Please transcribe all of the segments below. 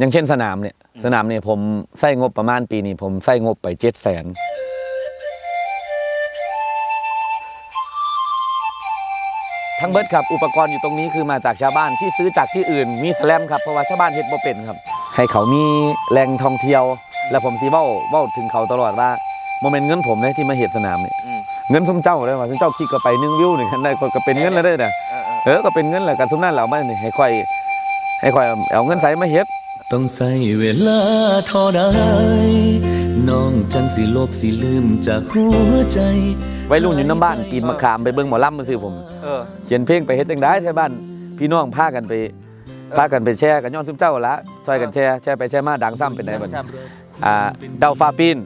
อย่างเช่นสนามเนี่ย สนามเนี่ยผมใส่งบประมาณปีนี้ผมใส่งบไปเจ็ดแสนทั้งเบิดครับ อุปกรณ์อยู่ตรงนี้คือมาจากชาวบ้านที่ซื้อจากที่อื่นมีแสลมครับเพราะว่าชาวบ้านเฮ็ดบ่เป็นครับ ให้เขามีแหล่งท่องเที่ยว และผมสีเบ้าเบ้าถึงเขาตลอดว่าโมเมนต์เงินผมเลยที่มาเฮ็ดสนามเนี่ยอืมเงินสมเจ้าเลยว่าสมเจ้าคิดก็ไปหนึ่งวิวหนึ่งคันได้ก็เป็นเงินแล้วเด้อนะเออเออเออก็เป็นเงินแหละกันสมนั้นเราไม่นี่ให้ค่อยให้ค่อยเอาเงินใส่มาเฮ็ด ต้องใส่เวลาเท่าใดน้องจังสิลบสิลืมจากหัวใจวัยรุ่นอยู่น้ำบ้านปีนมะขามไปเบิ่งหมอลำมาซื้อผมเออเขียนเพลงไปเฮ็ดจังได้ใช่บ้าน พี่น้องพากันไปพากันไปแชร์กันย้อนซุมเจ้าละซอยกันแชร์แชร์ไปแชร์มาดังซ้ำเป็นไดบัดนี้อ่าดาวฟ้าปีน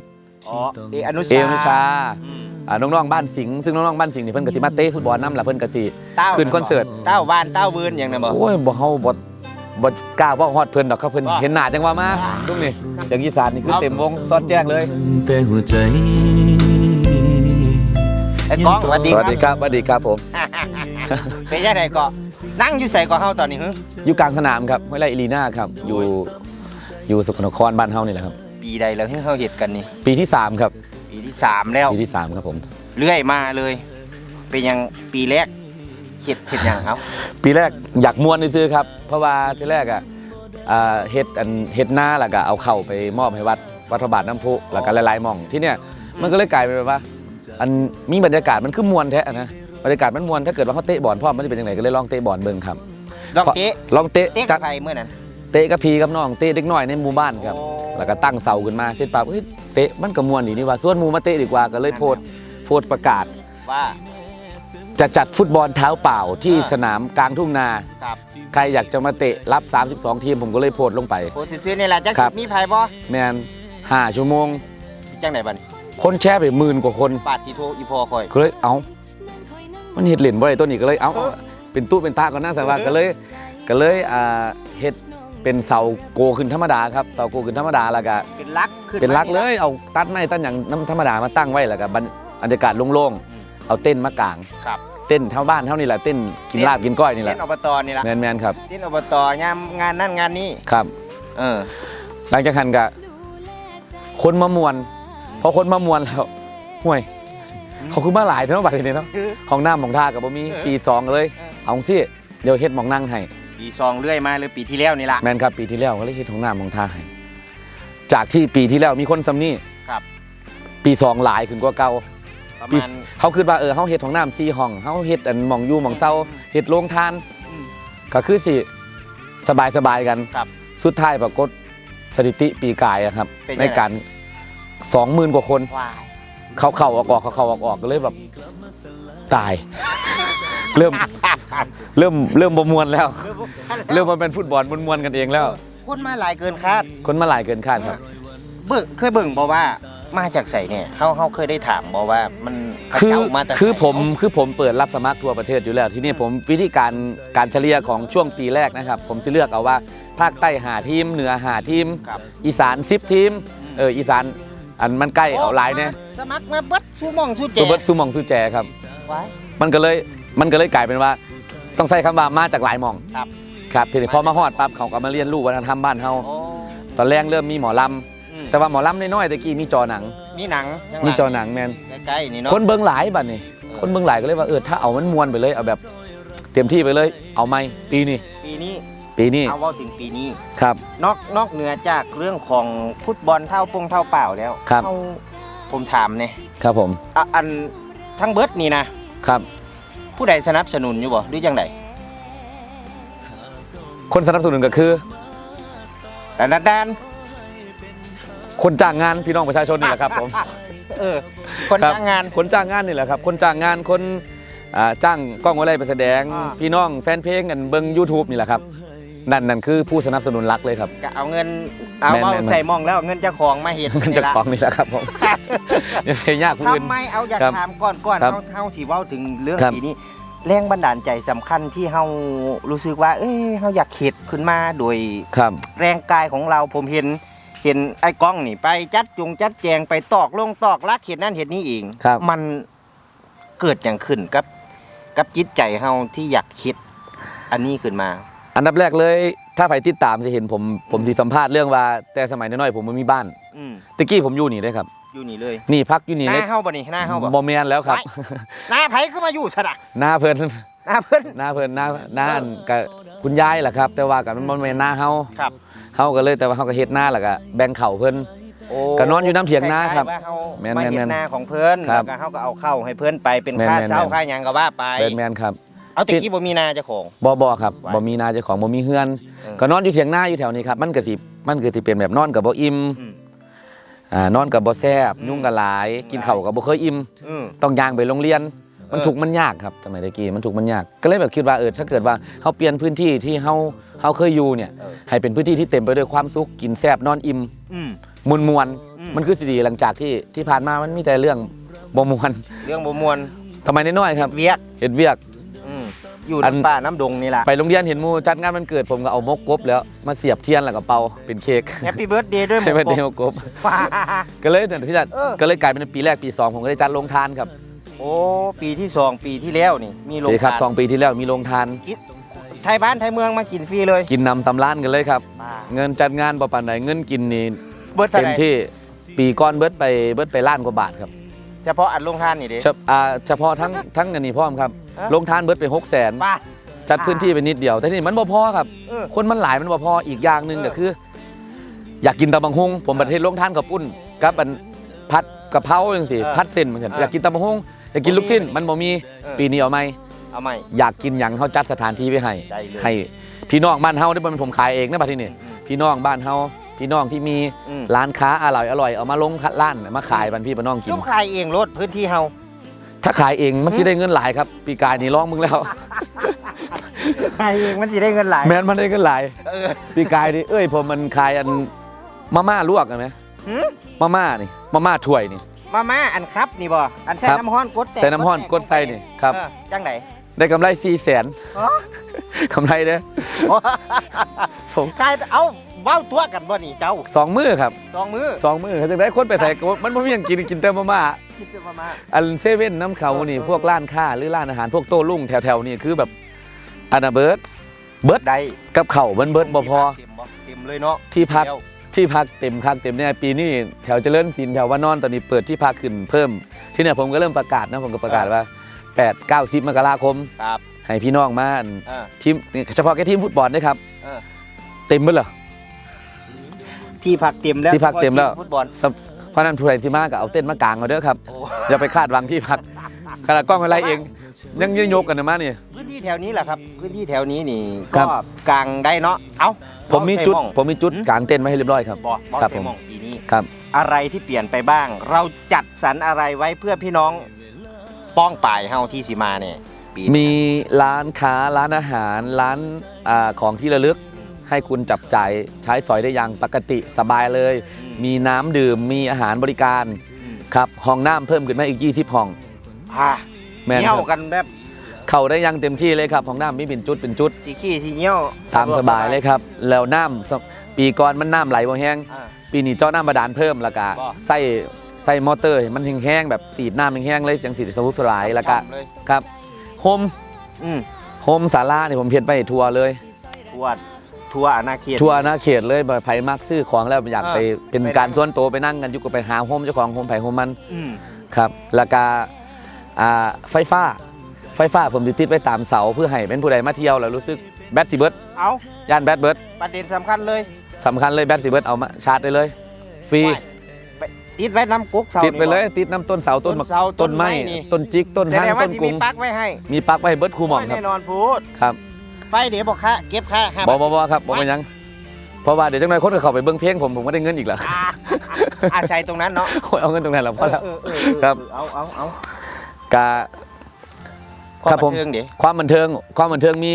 อ๋อเออนุเอชาวนิชาอืมอ่าน้องๆบ้านสิงห์ซึ่งน้องๆบ้านสิงห์นี่เพิ่นก็สิมาเตะฟุตบอลนำล่ะเพิ่นก็สิเต้าขึ้นคอนเสิร์ตเต้าบ้านเต้าบืนอย่างนั้นบ่โอ้ยบ่เฮาบ่ บ่กล้าเว้าฮอดเพิ่นดอกครับเพิ่นว่าเห็นหน้าจังว่ามาตรงนี้เสียงอีสานนี่คือเต็มวงซอดแจ้งเลย แต่หัวใจไอ้ก้องสวัสดีสควัรัสบดีครับสวัสดีครับผมเป็นยังไงก็นั่งอยู่ใส่ก็เฮาตอนนี้ฮึอยู่กลางสนามครับห้วยไร่อีลีน่าครับ อยู่อยู่สกลนครบ้านเฮานี่แหละครับ ปีใดแล้วที่เฮาเฮ็ดกันนี่ ปีที่3ครับปีที่สามแล้ว ปีที่3ครับผม เรื่อยมาเลย เป็นยังปีแรก เฮ็ดเฮ็ดหยังเอ้าปีแรกอยากมวนซื้อๆครับ เพราะว่าที่แรกอะอ่าเฮ็ดอันเฮ็ดหน้าแล้วก็เอาเข้าไปมอบให้วัดวัดพระบาทน้ำพุแล้วก็หลายๆหม่องที่เนี่ยมันก็เลยกลายเป็นแบบว่า อันมีบรรยากาศมันคือมวนแท้อะนะบรรยากาศมันมวนถ้าเกิดว่าเขาเตะบอลพ่อมันจะเป็นยังไงก็เลยลองเตะบอลเบิ่งครับลองเตะลองเตะเตะจักับใครเมื่อนั้นเตะกับพี่กับน้องเตะเด็กน้อยในหมู่บ้านครับโอ้แล้วก็ตั้งเสาขึ้นมาเสร็จปั๊บเฮ้ยเตะมันก็มวนดีนี่ว่าส่วนหมูมาเตะดีกว่าก็เลยโพสต์โพสต์ประกาศว่า จะจัดฟุตบอลเท้าเปล่าที่อ่าสนามกลางทุ่งนา ครับใครอยากจะมาเตะรับ 32 ทีมผมก็เลยโพสต์ลงไปโพสต์ซื่อๆนี่แหละจักครับสิมีไผบ่แมนห้าชั่วโมง จังไดบัดนี้คนแชร์ไปหมื่นกว่าคนปาดที่โทรอีพอคอย ก็เลยเอามันเห็ดเหรียญบ่ได้ตัวนี้ก็เลยเอาเอาเป็นตู้เป็นตาก่อนหน้าสว่าก็เลยก็เลยอ่าเฮ็ดเป็นเสาโกขึ้นธรรมดาครับเสาโกขึ้นธรรมดาแล้วก็ เป็นลักขึ้นเป็นลักมาเลยเอาตัดไม้ตัดอย่างน้ำธรรมดามาตั้งไว้แล้วก็บรรบรรยากาศโล่งอืมๆเอาเต้นท์มากาง ครับ เต้นท์เท่าบ้านเท่านี้แหละเต้นกินลาบกินก้อยนี่แหเล่ละนอบตนี่ล่ะแมนแมนๆครับเล่นอบตยามงานนั่นงานนี้ครับ เออ หลังจากนั้นก็คนมามวนพอคนมามวนแล้วห่วยเขาคือมาหลายเท่าบัดนี้เนาะห้องน้ำของท่ากับบ่มีเออปีสองเลยเออเอาสิเดี๋ยวเฮ็ดหมองนั่งให้ปีซองเรื่อยมาเลยปีที่แล้วนี่ล่ะแมนครับปีที่แล้วก็เลยเฮ็ดห้องน้ำของท่าให้จากที่ปีที่แล้วมีคนซำนี่ครับปีสองหลายขึ้นกว่าเก่า ประปีมาณ เขาคิดว่าเออเฮาเฮ็ดห้องน้ำสี่ห้องเฮาเฮ็ดอันหมองอยู่หมองเซาอืมเฮ็ดโรงทาน อืม ก็คือสิสบายสบายๆกันครับสุดท้ายปรากฏสถิติปีกายอะครับ เป็นยังไง ในการ20,000กว่าคนว้าย เขาเข้าออกออกเขาเข้าออกออกก็เลยแบบตาย เริ่มเริ่มเริ่มบ่มวนแล้ว เริ่มมาเป็นฟุตบอลมวนๆกันเองแล้ว คนมาหลายเกินคาดคนมาหลายเกินคาดครับ เบิ่งเคยเบิ่งบ่ว่า มาจากไสเนี่ยเฮาเฮาเคยได้ถามบ่ว่ามันเขาคือเจ้ามาจากไสคือผมคือผมเปิดรับสมัครทั่วประเทศอยู่แล้ว ที่นี่ผมวิธีการการเฉลี่ยของช่วงปีแรกนะครับ ผมสิเลือกเอาว่าภาคใต้หาทีม เหนือหาทีม ครับ อีสาน10ทีมเอออีสานอันมันใกล้เอาหลายเนี่ยสมัครมาเบิดสู้หมองสู้แจสุเบิร์ตสุหมองสุแจครับ ไว้ มันก็เลยมันก็เลยกลายเป็นว่า ต้องใช้คำว่ามาจากหลายหมองครับ ครับทีนี้พอมาฮอดปั๊บเขาก็มาเรียนรู้วัฒนธรรมบ้านเฮา โอ้ ตอนแรกเริ่มมีหมอลอืมำ แต่ว่าหมอลำน้อยๆตะกี้มีจอหนัง มีหนังข้างมีลังจอหนังแมน ใกล้ๆนี่เนาะคนเบิ่งหลายบัดนี่คนเบิ่งหลายก็เลยว่าเออถ้าเอามันมวนไปเลยเอาแบบเต็มที่ไปเลย เอาไหมปีนี้ปีนี้ปีนี้เอาเว้าถึงปีนี้ ครับ นอกนอกเหนือจากเรื่องของฟุตบอลเท่าปงเท่าเปล่าแล้วครับเฮาผมถามเนี่ยครับผมอะอันทั้งเบิดนี่นะครับ ผู้ใดสนับสนุนอยู่บ่หรือจังไดคนสนับสนุนก็คือดันดันดัน คนจ้างงานพี่น้องประชาชนนี่แหละครับผม เออคนครับ จ้างงาน คนจ้างงานนี่แหละครับ คนจ้างงานคนอ่าจ้างกล้องอะไรไปแสดง อ่า พี่น้องแฟนเพลงกันเบิ่ง YouTube นี่แหละครับ นั่นนั่นคือผู้สนับสนุนหลักเลยครับ ก็เอาเงินเอาแม่นเอาแม่น ใส่หมองแล้วเอาเงินเจ้าของมาเฮ็ดมันจะนี่ล่ของนี่แหละครับผมอย่าไปยากผู้อื่น ทำไมเอาอยากครับถามก่อนก่อนครับเฮาเฮาสิเว้าถึงเรื่องครับ ปีนี้แรงบันดาลใจสำคัญที่เฮารู้สึกว่า เอ้ยเฮาอยากเฮ็ดขึ้นมาโดยครับ แรงกายของเราผมเห็น เห็นไอ้กล้องนี่ไปจัดจงจัดแจงไปตอกลงตอกลักเห็นนั่นเห็นนี่เองครับ มันเกิดอย่างขึ้นกับ กับจิตใจเฮาที่อยากคิด อันนี้ขึ้นมา อันดับแรกเลย ถ้าใครติดตามจะเห็นผมผมสิสัมภาษณ์เรื่องว่า แต่สมัยน้อยๆผมไม่มีบ้านอืมตะกี้ผมอยู่นี่ได้ครับ อยู่นี่เลยนี่พักอยู่นี่หเลน้ายเฮาบ่นี่หน้าเฮาบ่บ่แมนแล้วครับ ไว้ หน้าไผก็มาอยู่ซะนะหน้าเพิ่นหน้าเพิ่น หน้าเพิ่นหน้าหน้าอันกับ คุณยายแหละครับ แต่ว่ากับมันบ่แม่นหน้าเฮาครับเฮาก็เลยแต่ว่าเฮาก็เฮ็ดหน้าแล้วก็แบ่งเข่าเพิ่นโอ้ก็นอนอยู่น้ำเถียงนาครับล้ายๆว่าเฮาแม่นมาแม่นเห็นแม่นหน้าของเพิ่นครัแล้บวก็เฮาก็เอาเข้าให้เพิ่นไปเป็นแม่นค่าแม่นเช่าแม่นค่าหยังก็ว่าไปเป็นแมนครับ เอาตะกี้บ่มีนาเจ้าของ บ่บ่ครับไว้บ่มีนาเจ้าของบ่มีเฮือนเออก็นอนอยู่เถียงนาอยู่แถวนี้ครับ มันก็สิมันก็สิเป็นแบบนอนกับบ่อิ่มอืมอ่านอนกับบ่แซ่บอืมยุ่งกับหลาย กินข้าวก็บ่เคยอิ่มอืมต้องย่างไปโรงเรียน มันเออถูกข์มันยากครับสมัยตะกี้มันถูกข์มันยาก ก็เลยแบบคิดว่าเออถ้าเกิดว่าเฮาเปลี่ยนพื้นที่ที่เฮาเฮาเคยอยู่เนี่ยเออให้เป็นพื้นที่ที่เต็มไปด้วยความสุขกินแซ่บนอนอิ่มอืม มวลมวลอืม มันคือสิดีหลังจากที่ที่ผ่านมามันมีแต่เรื่องบ่มวนเรื่องบ่ม่วนทำไมน้อยๆครับเวียกเฮ็ดเวียก อืมอยู่อัน น้ำป่าน้ำดงนี่ล่ะไปโรงเรียนเห็นหมู่จัดงานวันเกิดผมก็เอามกกบแล้วมาเสียบเทียนแล้วก็เป่าเป็นเค้กแฮปปี้เบิร์ดเดย์ด้วยหให้มูเป็นกเดีบยวกบ ว้า ก็เลยเนี่ยที่จัดเออ ก็เลยกลายเป็นปีแรกปีสองผมก็เลยจัดโรงทานครับโอ้ปีที่สองปีที่แล้วนี่ มีโรงปีครับทานสองปีที่แล้วมีโรงทาน ไทยบ้านไทยเมืองมากินฟรีเลยกินนำตำร้านกันเลยครับบ้าเงินจัดงานบ่ปานใดเงินกินนี่เบิร์ดเท่าเต็มไหร่ที่ปีก้อนเบิดไปเบิดไปล้านกว่าบาทครับเฉพาะอันโรงทานนี่เด้เฉพอ่าเฉพาะทั้งทั้งอันนี้พร้อมครับฮะ โรงทานเบิดไป6 0 0 0 0นบ้าจัดพื้นที่ไปนิดเดียว แต่นี่มันบ่พอครับ เออ คนมันหลายมันบ่พออีกอย่างหนึงเออก็คือ อยากกินตำบังฮงผมประเทศโรงทานกับปุ้นกับอันพัดกะเพราจังซี่พัดเส้นเหมือนกันอยากกินตำบังฮง อยากกินลูกชิ้นมันบ่มีเออ ปีนี้เอาไหมเอาใหม่ อยากกินหยังเขาจัดสถานที่ไว้ให้ได้เลย ให้พี่น้องบ้านเฮาได้บ่เป็นผมขายเองนะบัดทีนี้พี่น้องบ้านเฮาพี่น้องที่มีอืมร้านค้าอร่อยอร่อยเอามาลงร้านมาขายบันพี่บ้านน้องกิน จุ๊บขายเองรถพื้นที่เฮาถ้าขายเองมันสิได้เงินหลายครับ ปีกายนี่ร้องมึงแล้ว ขายเองมันสิได้เงินหลาย แม้นมันได้เงินหลายเออ ปีกายนี่เอ้ยผมมันขายอันมาม่าลวกกันไหมหืม มาม่านี่มาม่าถ้วยนี่ มาม่าอันครับนี่บ่อันใส่ครับ น้ำร้อนกดแตกใส่น้ำห้อนกดใส่นี่ครับ เออจังไหน ได้กำไร4แสนอ๋อ กำไรเด้อผมขายเอาเว้าตัวกันบ่นี่เจ้าสองมือครับสองมือสองมือเขาจะได้คนไปใส่ก็มันไม่มีหยังกินกินแต่มาม่าคิดจะมาม่าอันเซเว่นน้ำเขานี่พวกร้านค้าหรือร้านอาหารพวกโต้รุ่งแถวๆนี่คือแบบอันนะเบิร์ดเบิร์ดได้กับเข่าวมันเบิร์ดบ่พอเต็มบ่เต็มเลยเนาะที่พักเดียว ที่พักเต็มคักเต็มเนี่ยปีนี้แถวเจริญศิลป์แถวว่านอนตอนนี้เปิดที่พักขึ้นเพิ่ม ที่เนี่ยผมก็เริ่มประกาศนะผมก็ประกาศว่า8 9 10มกราคมครับให้พี่น้องมาอันเออทีมเฉพาะแค่ทีมฟุตบอลนะครับเออเต็มเบิดเหรอ ที่พักเต็มแล้วที่พักเต็มแล้ว ฟุตบอลเพราะนั้นผู้ใดที่มาก็เอาเต้นท์มากางเอาเด้อครับ โอ้ อย่าไปคาดหวังที่พักขนาดกล้องอะไรเอง ยังยืนยกกันนะมาเนี่ยพื้ นที่แถวนี้แหละครับ พื้นที่แถวนี้นี่ครัก็บกางได้เนาะเอ้าผมมีจุดใส่หองผมมีจุดหืมกางเต้นท์ไว้ให้เรียบร้อยครับบอกบอกครับใส่ผมหมองปีนี้ครับ อะไรที่เปลี่ยนไปบ้าง เราจัดสรรอะไรไว้เพื่อพี่น้องป้องป่ายเฮาที่สีมาเนี่ยปีนี้มีร้านค้าร้านอาหารร้านอาของที่ระลึก ให้คุณจับจ่ายใช้สอยได้อย่างปกติสบายเลยอืมมีน้ำดื่มมีอาหารบริการอืมครับห้องน้ำเพิ่มขึ้นมาอีก 20 ห้องอ่าแม่นเงี้ยวครับกันแบบ เข้าได้อยังเต็มที่เลยครับห้องน้ำมีเป็นจุดเป็นจุดสีขี้สีเงี้ยวตามสบายเลยครับ แล้วน้ำสปีก่อนมันน้ำไหลบ่แห้งอ่า ปีนี้เจ้าน้ำบาดาลเพิ่มแล้วก็บ่ ใส่ใส่มอเตอร์ให้มันแห้งๆแบบสีดน้ำแห้งๆเลยจังสีสมุทรสลายแล้วก็ช่ำเลยครับโฮมอืมโฮมศาลาเนี่ยผมเพียนไปทัวร์เลย ทัวร์ทัวร์อาณาเขต ทัวร์หน้าเขตเลยแบบไผมักซื้อของแล้วอยากเออไปเป็นไปการนั่งส่วนตัวไปนั่งกันอยู่ก็ไปหาโฮมเจ้าของโฮมไผโฮมมันอืมครับแล้วก็อ่าไฟฟ้า ไฟฟ้าผมติดติดไว้ตามเสาเพื่อให้เป็นผู้ใดมาเที่ยวแล้วรู้สึกแบตสิเบิร์ดเอาย่านแบตเบิร์ดประเด็นสำคัญเลยสำคัญเลยแบตสิเบิร์ดเอามาชาร์จได้เลย ฟรีว่าไปติดไว้น้ำกุ๊กเสาติดไปเลย นี่ ติดน้ำต้นเสาต้นต้นเสาต้นไม้ต้นไม้นี่ ต้นจิก ต้นบ่แสห้างดงว่าต้นที่กรุมีงปลั๊กไว้ให้มีปลั๊กไว้ให้เบิร์ดคูหมองครับแน่นอนพูด ครับไฟเดี๋ยวบอกค่าเก็บค่าห้าบาอบทบอบครับบอกไปยังเพราะว่าเดี๋ยวจังไรคนก็เข้าไปเบิ้งเพลงผมผมก็ได้เงินอีกแล้วอ่าอาศัยตรงนั้นเนาะโอ้ยเอาเงินตรงไหนแล้วพอแล้ว เออเออเออครับ เอาเอาเอากา ควาครับมผบัมนเทิงเดี๋ยว ความบันเทิงความบันเทิงมี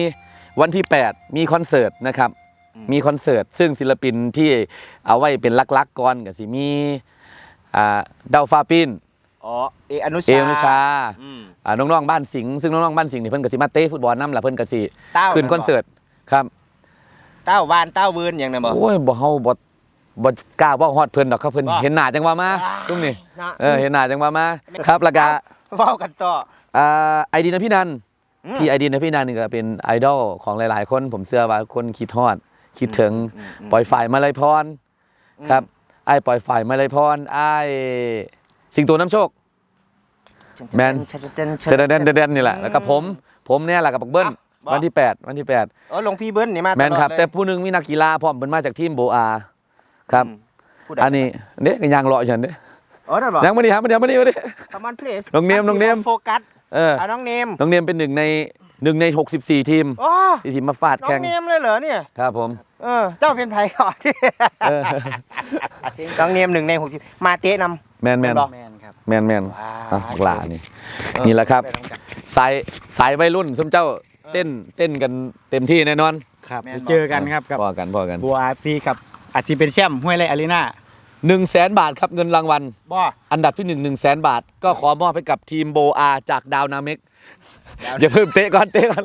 วันที่ 8 มีคอนเสิร์ตนะครับ อืม มีคอนเสิร์ต ซึ่งศิลปินที่เอาไว้เป็นลักๆก่อนก็สิมีอ่าดาวฟ้าปินอ๋อเออนุชาเอวนิชา อืม อ่าน้องๆบ้านสิงห์ซึ่งน้องๆบ้านสิงห์นี่เพิ่นก็สิมาเตะฟุตบอลนำล่ะเพิ่นก็สิเต้าขึ้นคอนเสิร์ตครับเต้าวานเต้าวืนอย่างนั้นบ่ โอ้ยบ่เฮาบ่บ่กล้าเว้าฮอดเพิ่นดอกครับเพิ่นบ่ เห็นหน้าจังว่ามาอ่าซุ่มนี่นะเออเห็นหน้าจังว่ามาครับแล้วก็ เว้ากันต่ออ่า ไอดีนะพี่นันมอืมที่ไอดินนะพี่นานี่ก็เป็นไอดอลของหลาย ๆ คนผมเชื่อว่าคนคิดฮอด คิดถึงอืมอืมปล่อยฝ่ายมาเลยพรอืมครับไอ้ายปล่อยฝ่ายมาเลยพรไอ้ายสิงโตน้ำโชคแมนเซเดนเดนเดนนี่แหละแล้วก็ผมผมเนี่ยแหละกับบักเบิ้ลอะบอกวันที่ 8 วันที่8เออหลวงพี่เบิ้ลนี่มาแมนครับตลอดเลยแต่ผู้หนึงมีนักกีฬาพร้อมเป็นมาจากทีมโบอาครับอืมผู้ใดอันนี้เนี่ยก็ยังรออยู่ฉันเด้เออนั่นบอกยังไม่ดีครับไม่ดีครับไม่ดีไม่ดีคอมมอนเพลสน้องเนมน้องเนมโฟกัส เอออะน้องเนมน้องเนมเป็นหนึ่งในหนึ่งใน 64 ทีมโอ้ที่สิมาฟาดน้อแข่งงเนมเลยเหรอเนี่ย ครับผม เออ เจ้าเป็นไผ่ก่อนเออ น้องเนมหนึ่งในหกสิบมาเตะนำ แมนแมนแม่นบ่แมนครับ แมนแมนว้าอะบักหลานี่นี่แหละครับ สายสายวัยรุ่นสมเจ้าเต้นเต้นกันเต็มที่แน่นอนครับแม่นบ่เจอกันครับกับพอกันพอกันบัวอาร์ซีกับอาจจะเป็นแชมป์ห้วยไรอารีนา หนึ่งแสนบาทครับเงินรางวัล บ่อันดับที่หนึ่งหนึ่งแสนบาท ก็ขอมอบให้กับทีมโบอาจากดาวนาเมกอย่าเพิ่มเตะก่อนเตะก่อน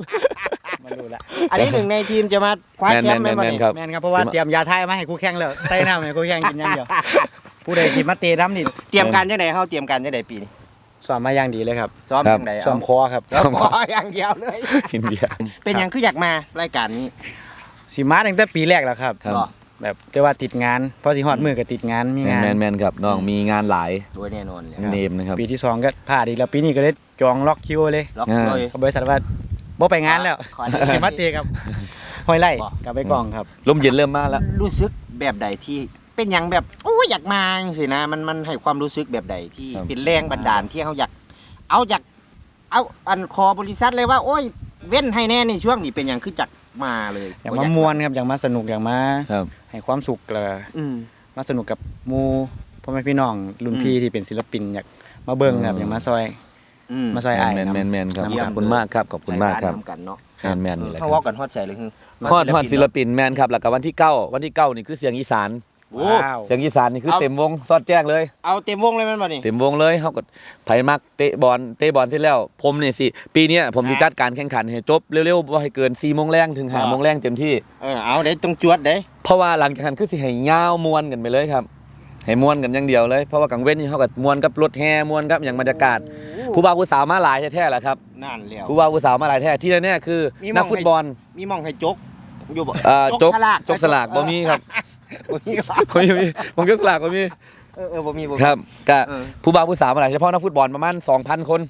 ไม่รู้ละอันนี้หนึ่งในทีมจะมาคว้าแชมป์ไหมแมนวันแมนนี้ครับ แมนครับเพราะว่าเตรียมยาทายมาให้คู่แข่งแล้วใส่น้ำให้คู่แข่งกินอย่างเดียวผู้ใดกินมาเตะน้ำนี่เตรียมการจังไดเขาเตรียมการจังไดปีนี้ซ้อมมาอย่างดีเลยครับซ้อมครับ จังไดซ้อมคอครับซ้อม ขออย่างเดียวเลยกินเบียร์เป็นหยังคืออยากมารายการนี้ สีมาตั้งแต่ปีแรกแล้วครับครับ บ่ แบบจะว่าติดงานเพราะสีฮอดมือก็ติดงานมีแมนงาน แมนแมนครับน้องมีงานหลายโดยแน่นอนเลยเนมนะครับ ปีที่สองก็พลาดอีกแล้วปีนี้ก็เลยจองล็อกคิวเลยล็อกอ่าเลย กับบริษัทว่าบ่ไปงานแล้วขอสีมาเตะครับห้อยไล่บ่กับไปกองครับ ลมเย็นเริ่มมาแล้ว รู้สึกแบบใดที่เป็นหยังแบบโอ้ยอยากมาจังสินะมันมันให้ความรู้สึกแบบใดที่ครับ เป็นแรงบันดาลที่เขาอยาก เอาอยากเอาอันคอบริษัทเลยว่า โอ้ย เว้นให้แน่ในช่วงนี้เป็นหยังคือจัก มาเลยอยากมามวนครับอยากมาสนุกอยากมาครับให้ความสุขเลยอืมมาสนุกกับหมูพ่อแม่พี่น้องรุ่นพี่ที่เป็นศิลปินอยากมาเบิ่งครับอืมอยากมาซอยอืมมาซอยอ้ายแมนแมนแมนครับเยี่ยมขอบคุณมากครับขอบคุณมากครับให้นทำกันเนาะแมนแมนนี่แหละคเขารับว่ากันฮอดใจเลยคือฮอดฮอดศิลปินแมนครับแล้วก็วันที่9วันที่9นี่คือเสียงอีสาน โอ้ว้าวเสียงอีสานนี่คือเอาเต็มวงซอดแจ้งเลย เอาเต็มวงเลยแมันบ่นี่ เต็มวงเลยเขาก็ไผมักเตะบอลเตะบอลเสร็จแล้ว ผมเนี่ยสิปีเนี้ยผมจะจัดการแข่งขันให้จบเร็วๆบ่ให้เกิน4โมงแรงถึง5โมงแรงเต็มที่ เออเอาได้ตรงจวดเด้เพราะว่าหลังจากนั้นคือสิให้ยาวมวนกันไปเลยครับให้มวนกันอย่างเดียวเลยเพราะว่ากังเว้นนี่เขาก็มวนกับรถแห่มวนกับอย่างบรรยากาศ ผู้บ่าวผู้สาวมาหลายแท้ๆแหละครับนั่นแล้ว ผู้บ่าวผู้สาวมาหลายแท้ที่แน่ๆคือมีหม้อง นักฟุตบอลมีหมองให้จกอยู่บ่เอ่อจกฉลากจกสลากบ่มีครับ บ่มีครับบ่มีบ่มีผมจกสลากบ่มีเออเออบ่มีบ่มี ครับก็เออ ผู้บ่าวผู้สาวมาหลายเฉพาะนักฟุตบอลประมาณ2,000 คน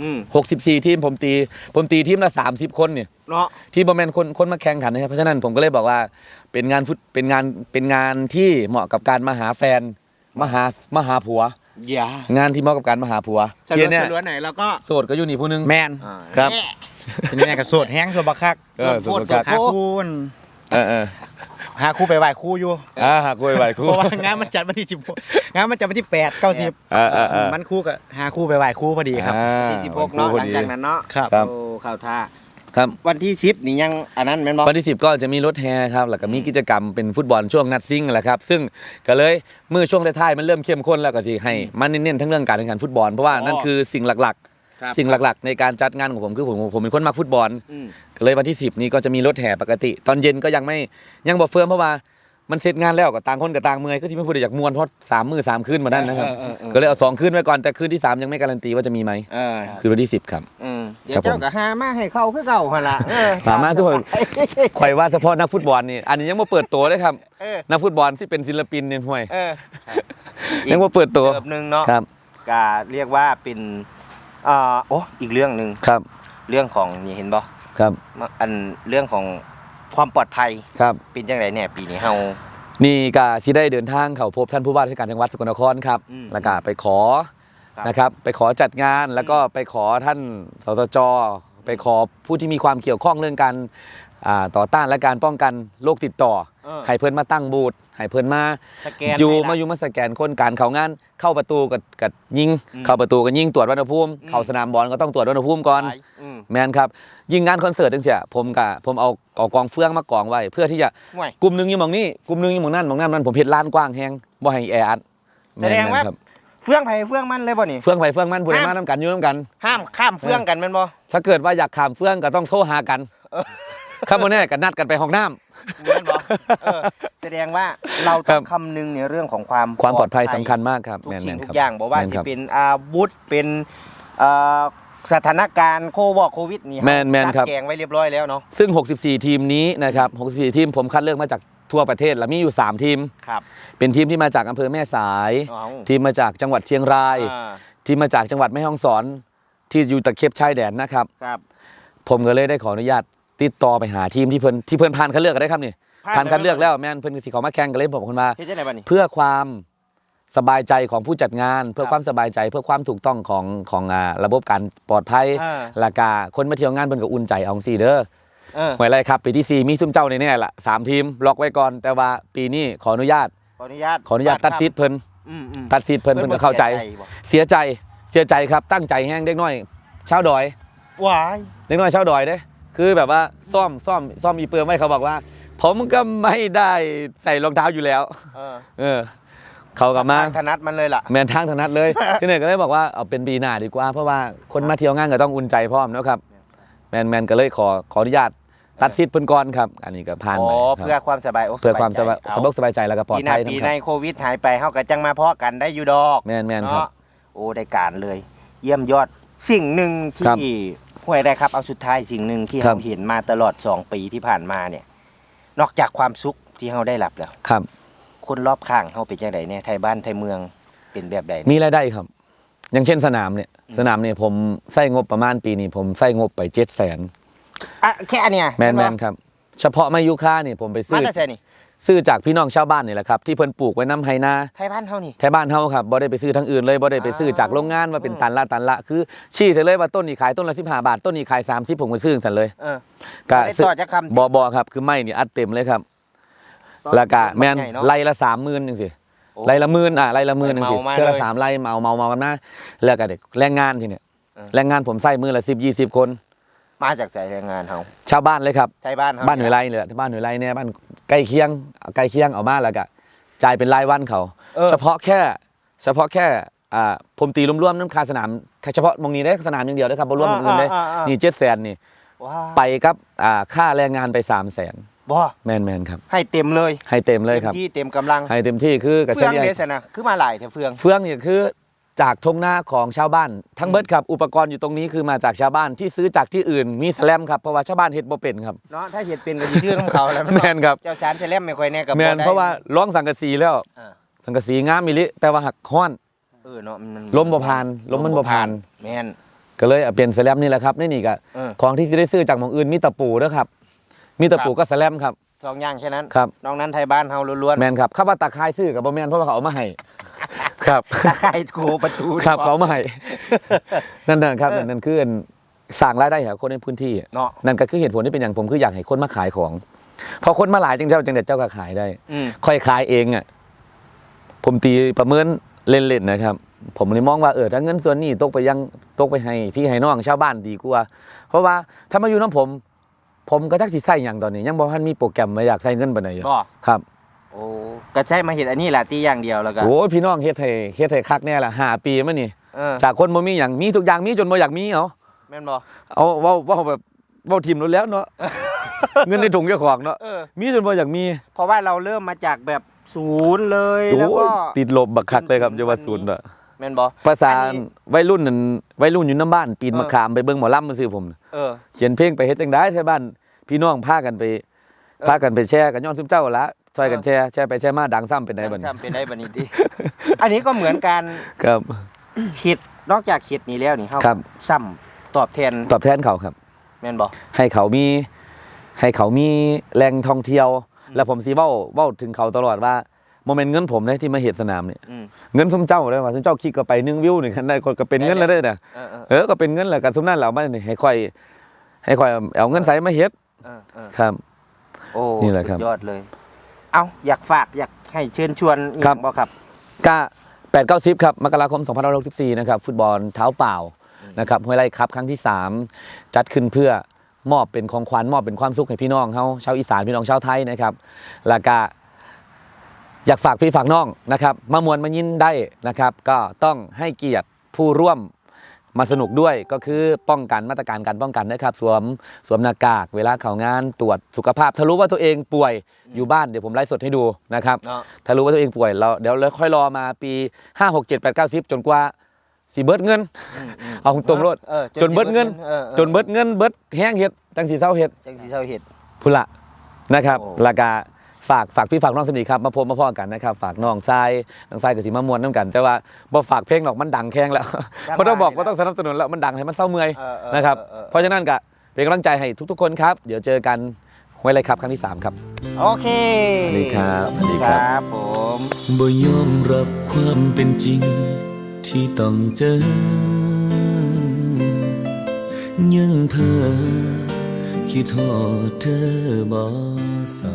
อืม64 ทีมผมตีผมตีทีมละ 30 คนเนี่ยเนาะที่บอแมนคนคนมาแข่งขันนะครับเพราะฉะนั้นผมก็เลยบอกว่าเป็นงานฟุตเป็นงานเป็นงานที่เหมาะกับการมาหาแฟนมาหามาหาผัว อย่างานที่เหมาะกับการมาหาผัวสรุเทียปเนี่ยสรุปไหนแล้วก็โสดก็อยู่นี่ผู้หนึง แมนอ่าครับแน่ทีนี้ก็โสดแห้งโสดบักคักเออโสดโสดโสดหาคู่มันเออเออ หาคู่ไปไหว้คู่อยู่ อ่าหาคุยไหวคู่เพราะว่างานมันจัดวันที่สิบงานมันจัดวันที่แปดเก้าสิบเออเออเออมันคู่กับหาคู่ไปไหว้คู่พอดีครับ อ่าที่สิบหกเนาะคู่หพอลังดี จากนั้นเนาะครับครับ โอ้ข่าวท่าครับวันที่สิบนี่ยังอันนั้นแม่นบ่วันที่ 10 ก็จะมีรถแห่ครับแล้วก็มีกิจกรรมเป็นฟุตบอลช่วงนัดซิงแหละครับซึ่งก็เลยเมื่อช่วงท้ายๆมันเริ่มเข้มข้นแล้วก็สิให้มันเน้นๆทั้งเรื่องการแข่งขันฟุตบอลเพราะว่านั่นคือสิ่งหลัก ครับๆสิ่งหลักๆ ในการจัดงานของผมคือผมผมเป็นคนมักฟุตบอลอืม ก็เลยวันที่ 10 นี้ก็จะมีรถแห่ปกติ ตอนเย็นก็ยังไม่ยังบอกเฟิร์มเพราะว่ามันเสร็จงานแล้วก็ต่างคนกับต่างเมื่อยก็ที่ไม่พูดอยากมวนเพราะสามมือสามคืนมาด้านนะครับเออเออเออ ก็เลยเอาสองคืนไว้ก่อนแต่คืนที่3ยังไม่การันตีว่าจะมีไหมเออคือวันที่10ครับ อืมเดี๋ยครัวบผมเจ้าก็หามาให้เข้าคือเก่าหั่นล่ะเออหามาทุกคนคอยว่าเฉพาะนักฟุตบอลนี่อันนี้ยังมาเปิดตัวเลยครับเออนักฟุตบอลที่เป็นศิลปินเนี่ยห่วยเออยังมาเปิดตัวเกือบหนึงเนาะครับ ก็เรียกว่าเป็น อ่าโอ้อีกเรื่องหนึงครับ เรื่องของนี่เห็นบ่ครับ อันเรื่องของความปลอดภัยครับ เป็นจังไดเนี่ยปีนี้เฮานี่ก็สิได้เดินทางเข้าพบท่านผู้ว่าราชการจังหวัดสกลนครครับอืมแล้วก็ไปขอครับนะครับ ไปขอจัดงานแล้วก็ไปขอท่านสสจไปขอผู้ที่มีความเกี่ยวข้องเรื่องการอ่า ต่อต้านและการป้องกันโรคติดต่อเออให้เพิ่นมาตั้งบูธให้เพิ่นมาสแกนอยู่ให้ละมาอยู่มาสแกนคนการเข้างาน เข้าประตูกับกับยิงอืมเข้าประตูกับยิงตรวจวัณภูมิอืมเข้าสนามบอลก็ต้องตรวจวัณภูมิก่อนไปอืมแมนครับ ยิงงานคอนเสิร์ตจังเสียผมกะผมเอาเอากองเฟืองมากองไว้ เพื่อที่จะห่วยกลุ่มหนึงอยู่หมองนี้กลุ่มหนึงอยู่หมองนั่นหมองนั่นมันผมเฮ็ดลานกว้างแฮงบ่ให้แออัดแสดงว่าม่นครับเฟื่องไผเฟื่องมันเลยบ่นี่เฟืองไผเฟืองมันผู้ใดห้ามมานํกันอยู่นํกัน ห้ามข้ามเฟื่องกันแม่นบ่ถ้าเกิดว่าอยากข้ามเฟืองก็ต้องโทรหากัน ข้ามบ่แน่ก็นัดกันไปห้องน้ำ แม่นบ่เออแสดงว่าเราครัต้องบคำนึงในเรื่องของความความปลอดภัยสำคัญมากครับทุกแม่นสิ่งๆทุครักบอย่างบอกว่าแม่นสิครับ เป็นอาวุธเป็นเอ่อสถานการณ์โควอกโควิดนี่แม่นแม่นครับจัดแจงไว้เรียบร้อยแล้วเนาะซึ่ง 64 ทีมนี้นะครับ64 ทีมผมคัดเลือกมาจากทั่วประเทศแล้วมีอยู่ 3 ทีม ครับเป็นทีมที่มาจากอำเภอแม่สาย เอาทีมมาจากจังหวัดเชียงราย อ่าทีมมาจากจังหวัดแม่ฮ่องสอนที่อยู่ตะเข็บชายแดนนะครับ ครับผมก็เลยได้ขออนุญาต ติดต่อไปหาทีมที่เพิ่นที่เพิ่นผ่านคัดเลือกกันได้ครับนี่ผ่านคัดเลือกแล้วแม่นเพิ่นสิเขามาแข่งกันเลยบอกคนว่าเฮ็ดจังไดบัดนี้เพื่อความสบายใจของผู้จัดงาน เพื่อความสบายใจเพื่อความถูกต้องของของอ่าระบบการปลอดภัยอ่า ราคาคนมาเที่ยวงานเพิ่นก็อุ่นใจเอาซีเด้อ เออหวยไรครับปีที่สี่มีซุ่มเจ้าในแน่ละสามทีมล็อกไว้ก่อน แต่ว่าปีนี้ขออนุญาต ขออนุญาตขออนุญาตตัดซีดเพิ่นอืมอืมตัดซีดเพิ่นเพิ่นก็เข้าใจบ่เสียใจเสียใจครับตั้งใจแห้งเด็กน้อยชาวดอยวายเด็กน้อยชาวดอยเด้ คือแบบว่าซ่อมซ่อมซ่อมอีเปิมไม่เขาบอกว่า ผมก็ไม่ได้ใส่รองเท้าอยู่แล้ว เออเออ เขากลับมาทงถนัดมันเลยล่ะ แมนทางถนัดเลย ที่นี่ก็เลยบอกว่าเอาเป็นปีหน้าดีกว่า เพราะว่าคนมาเที่ยวงานก็ต้องอุ่นใจพร้อมเนาะครับ แมนแมนก็เลยขอขออนุญาตตัดซิดเพิ่นก่อนครับ อันนี้ก็ผ่านอ๋อ ไปเพื่อครับความสบายอกเพื่อความสบายใจสบายสบายใจแล้วก็ปลอดปีหน้าภัยปีนะคในรับโควิดหายไปเฮาก็จังมาพอกันได้อยู่ดอกแมนแมนครับ เนาะโอ้ได้การเลย เยี่ยมยอดสิ่งหนึ่งครับ ที่ ห่วยได้ครับเอาสุดท้ายสิ่งหนึ่งที่ครัเราบ เห็นมาตลอด2ปีที่ผ่านมาเนี่ย นอกจากความสุขที่เราได้รับแล้ว ครับ คนรอบข้างเขาเป็นจังไดเนี่ยไทยบ้านไทยเมืองเป็นแบบใดมีรายได้ครับ อย่างเช่นสนามเนี่ย สนามเนี่ยผมใส่งบประมาณปีนี้ผมใส่งบไปเจ็ดแสนอะแค่อันเนี้ยแมนแมนครับ เฉพาะมายุค่าเนี่ยผมไปมาซื้อแต่ใช่นี่ ซื้อจากพี่น้องชาวบ้านนี่แหละครับที่เพิ่นปลูกไว้น้ำไฮนาไทยบ้านเฮานี่แถวบ้านเฮาครับบ่ได้ไปซื้อทางอื่นเลยบ่ได้ไปซื้อจากโรงงานว่าเป็นตันละตันละคือชี้ใส่เลยว่าต้นนี้ขายต้นละ15บาทต้นนี้ขาย30ผมก็ซื้อสั่นเลยเออก็ได้ซื้อต่อจากคำ บ่บ่ครับคือไม้นี่อัดเต็มเลยครับแล้วก็แม่นใหญ่เนาะไล่ละ30,000จังซี่โอ้ไล่ละหมื่นอะไล่ละหมื่นจังซี่เมามาเทื่อละเลยสามไล่เมาเมาเมากันมาแล้วก็เด็กแรงงานทีเนี่ยเออแรงงานผมใส่มือละ10 20 คน มาจากสายแรงงานเฮาชาวบ้านเลยครับไทยบ้านเฮาบ้านหน่วยไรเลยบ้านหน่วยไรเนี่ยบ้านใกล้เคียงใกล้เคียงเอามาแล้วก็จ่ายเป็นรายวันเขาเออเฉพาะแค่ เฉพาะแค่อ่าผมตีรวมๆน้ำคาสนามแค่เฉพาะมองนี้ได้สนามอย่างเดียวนะครับบ่รวมอย่างอื่นได้อ่าอ่าอ่านี่เจ็ดแสนนี่ว้าไปกับอ่าค่าแรงงานไป3 0 0แสนบ่แมนแมนครับ ให้เต็มเลย ให้เต็มเลยครับต็มที่เต็มกำลัง ให้เต็มที่คือกระเฟืองเฉลี่ยเดสนะคือมาหลายแต่เฟือง เฟืองเนี่ยคือ จากทงหน้าของชาวบ้าน ทั้งเบิดครับอุปกรณ์อยู่ตรงนี้คือมาจากชาวบ้านที่ซื้อจากที่อื่นมีแสลมครับเพราะว่าชาวบ้านเฮ็ดบ่เป็นครับเนาะถ้าเห็ดเป็นก็สิชื่อของเขาแล้วแมนครับเจ้าจานจะเล่มไม่ค่อยแน่กับแมนเพราะว่าร้องสังกะสีแล้วอ่าสังกะสีงามมิลิแต่ว่าหักห้อนเออเนาะมันลมบ่ผ่านลมมันบ่ผ่านแม่นก็เลยเอาเปลี่ยนแสลมนี่แหละครับนี่นี่ก็เออของที่สิได้ซื้อจากหมองอื่นมีตะปูด้วยครับ มีตะปูก็แสลมครับสองอย่างแค่นั้นครับนอกนั้นไทยบ้านเฮาล้วนแมนครับข้าว่าตะไคร้ซื้อกับบ่แมนเพราะว่าเขาเอามาให้ ครับๆตะไคร้โกประตูครับเขาเอามาให้นั่นน่ะครับนั่นนั่นคืออันสร้างรายได้ให้กับคนในพื้นที่เนาะนั่นก็คือเหตุผลที่เป็นอย่างผมคืออยากให้คนมาขายของพอคนมาหลายจังเจ้าจังเด็ดเจ้าก็ขายได้อืมค่อยขายเองอะผมตีประเมินเล่นๆนะครับ ผมเลยมองว่าเออถ้าเงินส่วนนี้ตกไปยังตกไปให้พี่ให้น้องชาวบ้านดีกว่า เพราะว่าถ้ามาอยู่น้ำผม ผมก็จักสิใส่อย่างตอนนี้ ยังบ่ทันมีโปรแกรมมาอยากใส่เงินปานใดอยู่ก็ครับ โอ้ก็ใช่มาเห็ดอันนี้แหละตีอย่างเดียวแล้วก็โอ้ยพี่น้องเฮ็ดให้เฮ็ดให้คักแน่ล่ะห้าปีมานี่เออจากคนบ่มีหยังมีทุกอย่างมีจนบ่อยากมีเอาแม่นบ่เอาเว้าเว้าแบบเว้าทีมแล้วแล้วเนาะเงินในถุงเจ้าของเนาะเออมีจนบ่อยากมีเพราะว่าเราเริ่มมาจากแบบศูนย์เลยโอ้แล้วก็ ยติดลบบักคักเลยครับอย่าว่าศูนย์อะแม่นบ่ ภาษาอันนี้วัยรุ่นนั่นวัยรุ่นอยู่น้ำบ้าน ปีนเออ มะขามไปเบิ่งหมอลำมาซื้อผม เออ เขียนเพลงไปเฮ็ดจังได๋ใช่บ้าน พี่น้องพากันไปเออพากันไปแชร์กันย้อนซุมเจ้าละ ช่วยกันแชร์แชร์ไปแชร์มาดังซ้ำเป็นได้บัดนี้ซ้ำเป็นได้บัดนี้ดิอันนี้ก็เหมือนการครับคิดนอกจากคิดนี้แล้วนี่เฮาครับซ้ำตอบแทนตอบแทนเขาครับ แม่นบ่ให้เขามี ให้เขามีแหล่งท่องเที่ยว แล้วผมสิเว้าเว้าถึงเขาตลอดว่าโมเมนต์เงินผมเลยที่มาเฮ็ดสนามเนี่ยอืมเงินซุมเจ้าเลยว่าซุมเจ้าคิดก็ไป1วิวนี่คันได้ก็เป็นเงินแล้วเด้อน่ะเออเออเออก็เป็นเงินแหละกันซุมนั้นแล้วมานี่ให้ค่อย ให้ค่อยเอาเงินใส่มาเฮ็ดเออเออครับ โอ้นี่แหละครับสุดยอดเลย เอาอยากฝากอยากให้เชิญชวนอีกครับ บ่ครับ ก็8 9 0ครับมกราคม 2564 นะครับ ฟุตบอลเท้าเปล่านะครับห้วยไร่ครับครั้งที่ 3 จัดขึ้นเพื่อมอบเป็นของขวัญมอบเป็นความสุขให้พี่น้องเฮาชาวอีสานพี่น้องชาวไทยนะครับแล้วก็อยากฝากพี่ฝากน้องนะครับ มามวนมายินได้นะครับ ก็ต้องให้เกียรติผู้ร่วม มาสนุกด้วยก็คือป้องกันมาตรการการป้องกันนะครับ สวมสวมหน้ากากเวลาเข้างานตรวจสุขภาพ ถ้ารู้ว่าตัวเองป่วยอยู่บ้านเดี๋ยวผมไลฟ์สดให้ดูนะครับเนาะ ถ้ารู้ว่าตัวเองป่วยเราเดี๋ยวเราค่อยรอมาปี 5 6 7 8 9 10 จนกว่าสิเบิดเงิน เอาตรงๆโลดออจนเบิดเงิน ออออจนเบิดเงินเบิดแห้งเฮ็ดจังสีเศร้าเฮ็ดจังสิเศร้าเฮ็ด พุ่นละนะครับโอ้แล้วก็ ฝากฝากพี่ฝากน้องสนิทครับมาพบมาพ่อกันนะครับฝากน้องชายน้องชายกับสีมามวนน้ำกัน แต่ว่าบ่ฝากเพลงหรอกมันดังแข้งแล้วเพราะต้องบอกว่าต้องสนับสนุนแล้วมันดังให้มันเศร้าเมื่อยเออเออนะครับเออเออเพราะฉะนั้นก็เป็นกำลังใจให้ทุกๆคนครับ เดี๋ยวเจอกันไว้เลยครับครั้งที่สามครับ โอเคสวัสดีครับสวัสดีคครับรับผมบ่ยอมรับความเป็นจริง ที่ต้องเจอ ยังเพ้อคิดทอดเธอบ่เศร้า